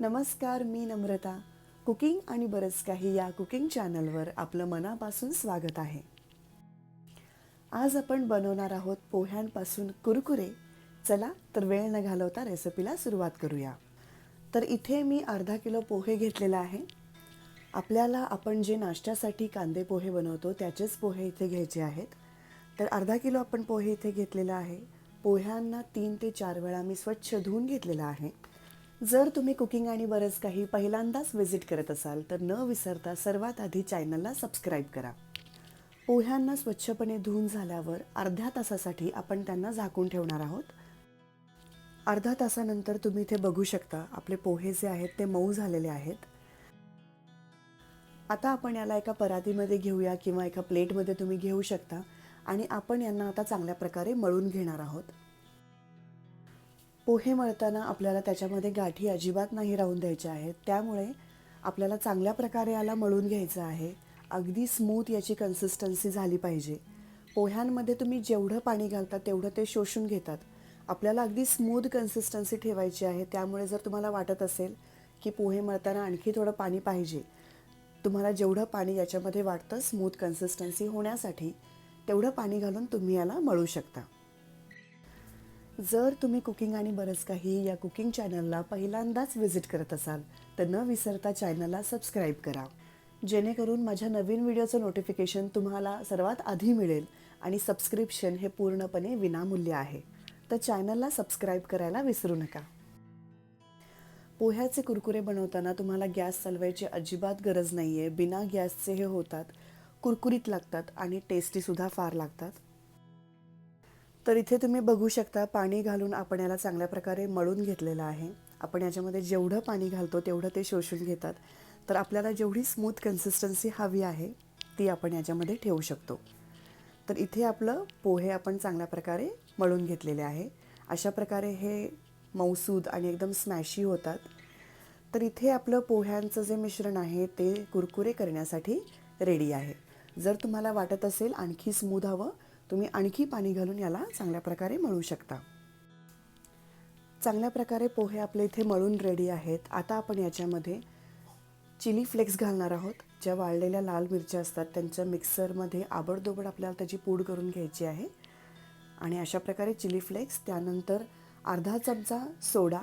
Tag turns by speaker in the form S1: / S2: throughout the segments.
S1: नमस्कार मी नम्रता. कुकिंग आणि बरंच काही या कुकिंग चॅनलवर आपलं मनापासून स्वागत आहे. आज आपण बनवणार आहोत पोह्यांपासून कुरकुरे. चला तर वेळ न घालवता रेसिपीला सुरुवात करूया. तर इथे मी अर्धा किलो पोहे घेतलेला आहे. आपल्याला आपण जे नाश्त्यासाठी कांदे पोहे बनवतो त्याचेच पोहे इथे घ्यायचे आहेत. तर अर्धा किलो आपण पोहे इथे घेतलेला आहे. पोह्यांना तीन ते चार वेळा मी स्वच्छ धुवून घेतलेला आहे. जर तुम्ही कुकिंग आणि बरंच काही पहिल्यांदाच व्हिजिट करत असाल तर न विसरता सर्वात आधी चॅनलला सबस्क्राईब करा. पोह्यांना स्वच्छपणे धुवून झाल्यावर अर्ध्या तासासाठी आपण त्यांना झाकून ठेवणार आहोत. अर्धा तासानंतर तुम्ही इथे बघू शकता आपले पोहे जे आहेत ते मऊ झालेले आहेत. आता आपण याला एका परातीमध्ये घेऊया किंवा एका प्लेटमध्ये तुम्ही घेऊ शकता आणि आपण यांना आता चांगल्या प्रकारे मळून घेणार आहोत. पोहे मळताना आपल्याला त्याच्यामध्ये गाठी अजिबात नाही राहून द्यायच्या आहेत. त्यामुळे आपल्याला चांगल्या प्रकारे याला मळून घ्यायचं आहे. अगदी स्मूथ याची कन्सिस्टन्सी झाली पाहिजे. पोह्यांमध्ये तुम्ही जेवढं पाणी घालता तेवढं ते शोषून घेतात. आपल्याला अगदी स्मूथ कन्सिस्टन्सी ठेवायची आहे. त्यामुळे जर तुम्हाला वाटत असेल की पोहे मळताना आणखी थोडं पाणी पाहिजे तुम्हाला जेवढं पाणी याच्यामध्ये वाटतं स्मूथ कन्सिस्टन्सी होण्यासाठी तेवढं पाणी घालून तुम्ही याला मळू शकता. जर तुम्ही कुकिंग आणि बरंच काही या कुकिंग चॅनलला पहिल्यांदाच व्हिजिट करत असाल तर न विसरता चॅनलला सबस्क्राईब करा. जेणेकरून माझ्या नवीन व्हिडिओचं नोटिफिकेशन तुम्हाला सर्वात आधी मिळेल आणि सबस्क्रिप्शन हे पूर्णपणे विनामूल्य आहे. तर चॅनलला सबस्क्राईब करायला विसरू नका. पोह्याचे कुरकुरे बनवताना तुम्हाला गॅस चालवायची अजिबात गरज नाही आहे बिना गॅसचे हे होतात. कुरकुरीत लागतात आणि टेस्टीसुद्धा फार लागतात. तर इथे तुम्ही बघू शकता पाणी घालून आपण याला चांगल्या प्रकारे मळून घेतलेलं आहे. आपण याच्यामध्ये जेवढं पाणी घालतो तेवढं ते शोषून घेतात. तर आपल्याला जेवढी स्मूथ कन्सिस्टन्सी हवी आहे ती आपण याच्यामध्ये ठेवू शकतो. तर इथे आपलं पोहे आपण चांगल्या प्रकारे मळून घेतलेले आहे. अशा प्रकारे हे मौसूद आणि एकदम स्मॅशी होतात. तर इथे आपलं पोह्यांचं जे मिश्रण आहे ते कुरकुरे करण्यासाठी रेडी आहे. जर तुम्हाला वाटत असेल आणखी स्मूथ हवं तुम्ही आणखी पाणी घालून याला चांगल्या प्रकारे मळू शकता. चांगल्या प्रकारे पोहे आपले इथे मळून रेडी आहेत. आता आपण याच्यामध्ये चिली फ्लेक्स घालणार आहोत. ज्या वाळलेल्या लाल मिरच्या असतात त्यांच्या मिक्सरमध्ये आबडदोबड आपल्याला त्याची पूड करून घ्यायची आहे. आणि अशा प्रकारे चिली फ्लेक्स त्यानंतर अर्धा चमचा सोडा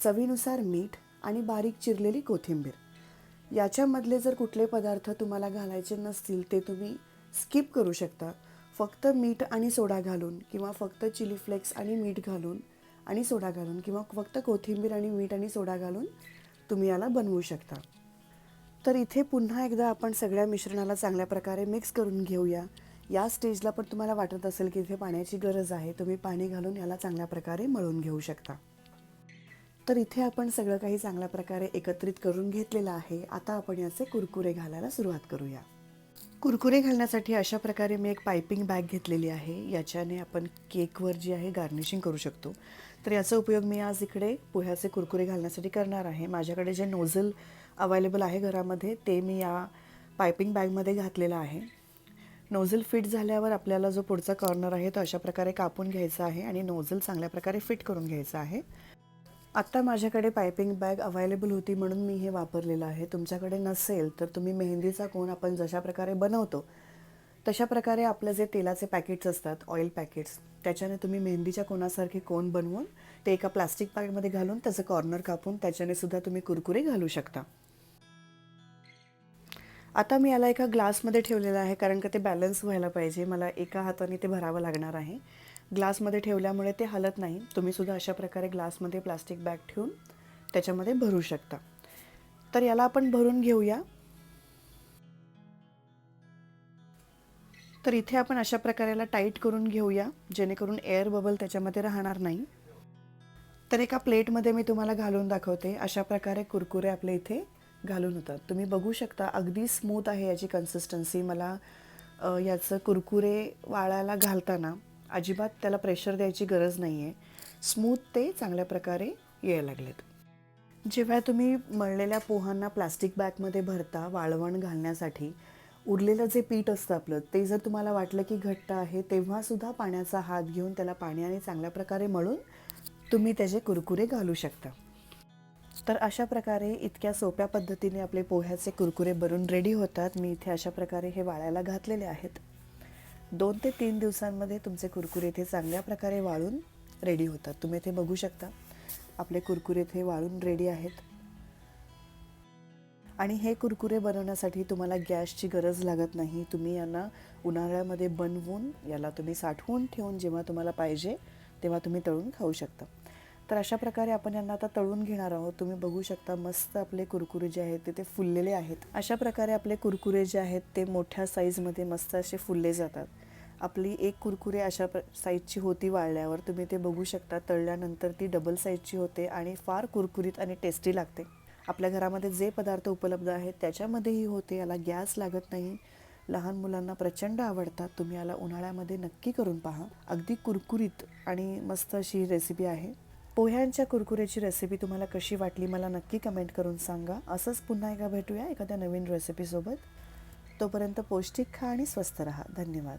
S1: चवीनुसार मीठ आणि बारीक चिरलेली कोथिंबीर. याच्यामधले जर कुठले पदार्थ तुम्हाला घालायचे नसतील ते तुम्ही स्किप करू शकता. फक्त मीठ आणि सोडा घालून किंवा फक्त चिली फ्लेक्स आणि मीठ घालून आणि सोडा घालून किंवा फक्त कोथिंबीर आणि मीठ आणि सोडा घालून तुम्ही याला बनवू शकता. तर इथे पुन्हा एकदा आपण सगळ्या मिश्रणाला चांगल्या प्रकारे मिक्स करून घेऊया. या स्टेजला पण तुम्हाला वाटत असेल की इथे पाण्याची गरज आहे. तुम्ही पाणी घालून याला चांगल्या प्रकारे मळून घेऊ शकता. तर इथे आपण सगळं काही चांगल्या प्रकारे एकत्रित करून घेतलेलं आहे. आता आपण याचे कुरकुरे घालायला सुरुवात करूया. कुरकुरे घालण्यासाठी अशा प्रकारे मी एक पायपिंग बॅग घेतलेली आहे. याच्याने आपण केकवर जी आहे गार्निशिंग करू शकतो. तर याचा उपयोग मी आज इकडे पोह्याचे कुरकुरे घालण्यासाठी करणार आहे. माझ्याकडे जे नोझल अवेलेबल आहे घरामध्ये ते मी या पायपिंग बॅगमध्ये घातलेलं आहे. नोझल फिट झाल्यावर आपल्याला जो पुढचा कॉर्नर आहे तो अशा प्रकारे कापून घ्यायचा आहे आणि नोझल चांगल्या प्रकारे फिट करून घ्यायचा आहे. आत्ता माझ्याकडे पायपिंग बॅग अवेलेबल होती म्हणून मी हे वापरलेलं आहे. तुमच्याकडे नसेल तर तुम्ही मेहंदीचा कोण आपण जशा प्रकारे बनवतो तशा प्रकारे आपलं जे तेलाचे पॅकेट्स असतात ऑइल पॅकेट्स त्याच्याने तुम्ही मेहंदीच्या कोणासारखे कोण बनवून ते एका प्लास्टिक बॅगमध्ये घालून त्याचं कॉर्नर कापून त्याच्याने सुद्धा तुम्ही कुरकुरे घालू शकता. आता मी याला एका ग्लासमध्ये ठेवलेलं आहे कारण का ते बॅलन्स व्हायला पाहिजे. मला एका हाताने ते भरावं लागणार आहे. ग्लासमध्ये ठेवल्यामुळे ते हलत नाही. तुम्ही सुद्धा अशा प्रकारे ग्लासमध्ये प्लास्टिक बॅग ठेवून त्याच्यामध्ये भरू शकता. तर याला आपण भरून घेऊया. तर इथे आपण अशा प्रकारे याला टाईट करून घेऊया जेणेकरून एअर बबल त्याच्यामध्ये राहणार नाही. तर एका प्लेटमध्ये मी तुम्हाला घालून दाखवते. अशा प्रकारे कुरकुरे आपले इथे घालून होतात. तुम्ही बघू शकता अगदी स्मूथ आहे याची कन्सिस्टन्सी मला याचं कुरकुरे वाळायला घालताना अजिबात त्याला प्रेशर द्यायची गरज नाही आहे स्मूथ ते चांगल्या प्रकारे यायला लागलेत. जेव्हा तुम्ही मळलेल्या पोहांना प्लास्टिक बॅगमध्ये भरता वाळवण घालण्यासाठी उरलेलं जे पीठ असतं आपलं ते जर तुम्हाला वाटलं की घट्ट आहे तेव्हासुद्धा पाण्याचा हात घेऊन त्याला पाण्याने चांगल्या प्रकारे मळून तुम्ही त्याचे कुरकुरे घालू शकता. तर अशा प्रकारे इतक्या सोप्या पद्धतीने आपले पोह्याचे कुरकुरे बनून रेडी होतात. मी इथे अशा प्रकारे हे वाळायला घातलेले आहेत. दोन ते तीन दिवसांमध्ये तुमचे कुरकुरे इथे चांगल्या प्रकारे वाळून रेडी होतात. तुम्ही इथे बघू शकता. आपले कुरकुरे इथे वाळून रेडी आहेत. आणि हे कुरकुरे बनवण्यासाठी तुम्हाला गॅसची गरज लागत नाही. तुम्ही यांना उन्हाळ्यामध्ये बनवून याला तुम्ही साठवून ठेवून जेव्हा तुम्हाला पाहिजे तेव्हा तुम्ही तळून खाऊ शकता. तर अशा प्रकारे आपण यांना आता तळून घेणार आहोत. तुम्ही बघू शकता मस्त आपले कुरकुरे जे आहेत ते ते फुललेले आहेत. अशा प्रकारे आपले कुरकुरे जे आहेत ते मोठ्या साईजमध्ये मस्त असे फुलले जातात. आपली एक कुरकुरे अशा प्र साईजची होती वाळल्यावर तुम्ही ते बघू शकता. तळल्यानंतर ती डबल साईजची होते आणि फार कुरकुरीत आणि टेस्टी लागते. आपल्या घरामध्ये जे पदार्थ उपलब्ध आहेत त्याच्यामध्येही होते. याला गॅस लागत नाही. लहान मुलांना प्रचंड आवडतात. तुम्ही याला उन्हाळ्यामध्ये नक्की करून पहा. अगदी कुरकुरीत आणि मस्त अशी रेसिपी आहे. पोह्यांच्या कुरकुऱ्याची रेसिपी तुम्हाला कशी वाटली मला नक्की कमेंट करून सांगा. असंच पुन्हा एकदा भेटूया एखाद्या नवीन रेसिपीसोबत तोपर्यंत पौष्टिक खा आणि स्वस्थ रहा. धन्यवाद.